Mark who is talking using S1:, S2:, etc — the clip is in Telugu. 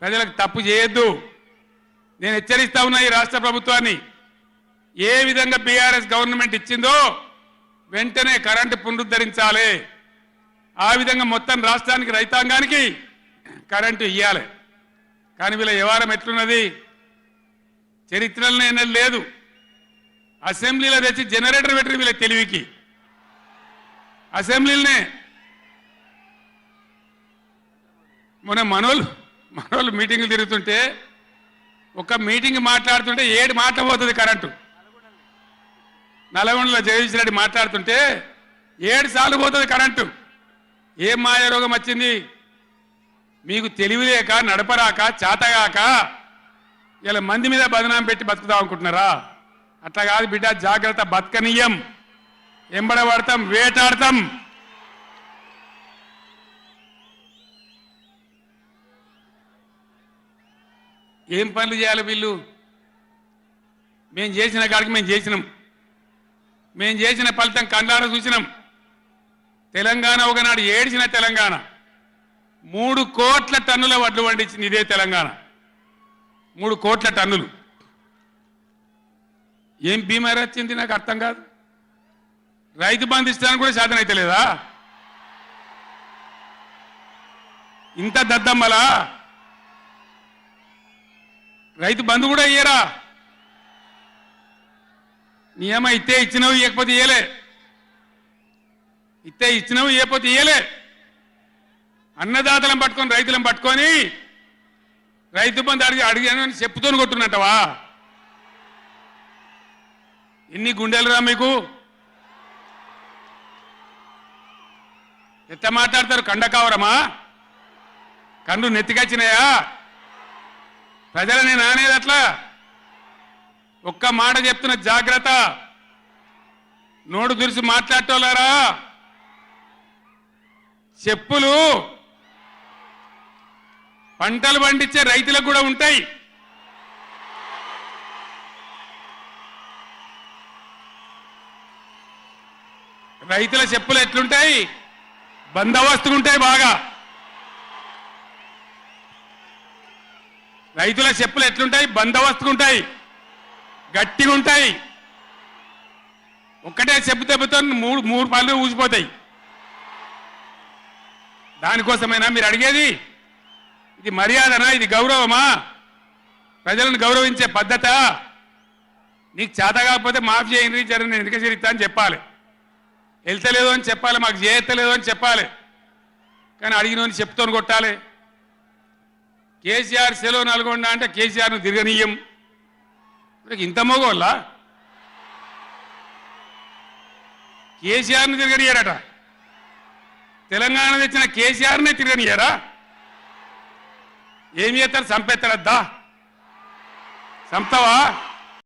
S1: ప్రజలకు తప్పు చేయొద్దు. నేను హెచ్చరిస్తా ఉన్నా ఈ రాష్ట్ర ప్రభుత్వాన్ని. ఏ విధంగా బీఆర్ఎస్ గవర్నమెంట్ ఇచ్చిందో వెంటనే కరెంటు పునరుద్ధరించాలి. ఆ విధంగా మొత్తం రాష్ట్రానికి రైతాంగానికి కరెంటు ఇవ్వాలి కానీ వీళ్ళ వ్యవహారం ఎట్లున్నది? చరిత్రలో ఎన్నడూ లేదు. అసెంబ్లీలో తెచ్చి జనరేటర్ పెట్టిన వీళ్ళ తెలివికి. అసెంబ్లీలనే మొన్న మనోళ్ళు మనోళ్ళు మీటింగ్లు తిరుగుతుంటే ఒక మీటింగ్ మాట్లాడుతుంటే ఏడు మాటలు పోతుంది కరెంటు. నల్గొండలో జగదీష్ రెడ్డి మాట్లాడుతుంటే ఏడు సార్లు పోతుంది కరెంటు. ఏం మాయ రోగం వచ్చింది? మీకు తెలివిలేక నడపరాక చాతగాక ఇలా మంది మీద బదనాం పెట్టి బతుకుదాం అనుకుంటున్నారా? అట్లా కాదు బిడ్డ జాగ్రత్త బతకనీయం. ఎంబడబడతాం వేటాడతాం. ఏం పనులు చేయాలి వీళ్ళు? మేము చేసిన కాడికి మేము చేసినాం. మేము చేసిన ఫలితం కండార చూసినాం. తెలంగాణ ఒకనాడు ఏడిచిన తెలంగాణ. మూడు కోట్ల టన్నుల వడ్లు పండించింది ఇదే తెలంగాణ. మూడు కోట్ల టన్నులు. ఏం బీమారి వచ్చింది నాకు అర్థం కాదు. రైతు బంధిస్తానికి కూడా సాధన అయితే లేదా ఇంత దద్దమ్మలా? రైతు బంధు కూడా ఇయ్యరా? నియమ ఇస్తే ఇచ్చినవి ఇవ్వకపోతే ఇయ్యలే. ఇస్తే ఇచ్చినవి ఇవ్వకపోతే ఇయ్యలే. అన్నదాతలను పట్టుకొని రైతులను పట్టుకొని రైతు బంధు అడిగి అడిగాను అని చెప్పుతోని కొట్టున్నట్టవా? ఎన్ని గుండెలురా మీకు? ఎంత మాట్లాడతారు? కండకావరమా కండు నెత్తికొచ్చినాయా ప్రజలని నానేది అట్లా ఒక్క మాట చెప్తున్న జాగ్రత్త. నోడు దురిసి మాట్లాడటోలారా చెప్పులు పంటలు పండించే రైతులకు కూడా ఉంటాయి. రైతుల చెప్పులు ఎట్లుంటాయి? బందోబస్తుగా ఉంటాయి బాగా. రైతుల చెప్పులు ఎట్లుంటాయి? బందోబస్తుంటాయి గట్టిగా ఉంటాయి. ఒక్కటే చెప్పు దెబ్బతో మూడు మూడు పళ్ళు ఊసిపోతాయి. దానికోసమైనా మీరు అడిగేది? ఇది మర్యాదనా? ఇది గౌరవమా? ప్రజలను గౌరవించే పద్ధత? నీకు చేత కాకపోతే మాఫ్ చేయండి జర నేను ఎందుకు చేరిస్తా అని చెప్పాలి. వెళ్తలేదు అని చెప్పాలి మాకు చేయత్తలేదు అని చెప్పాలి. కానీ అడిగిన చెప్తోని కొట్టాలి. కేసీఆర్ సెలవు నల్గొండ అంటే కేసీఆర్ను తిరగనీయం. ఇప్పుడు ఇంత కేసీఆర్ కేసీఆర్ని తిరగనియారట. తెలంగాణ తెచ్చిన కేసీఆర్నే తిరగనియారా? ఏం చేస్తారు? చంపేస్తాడద్దా చంపుతావా?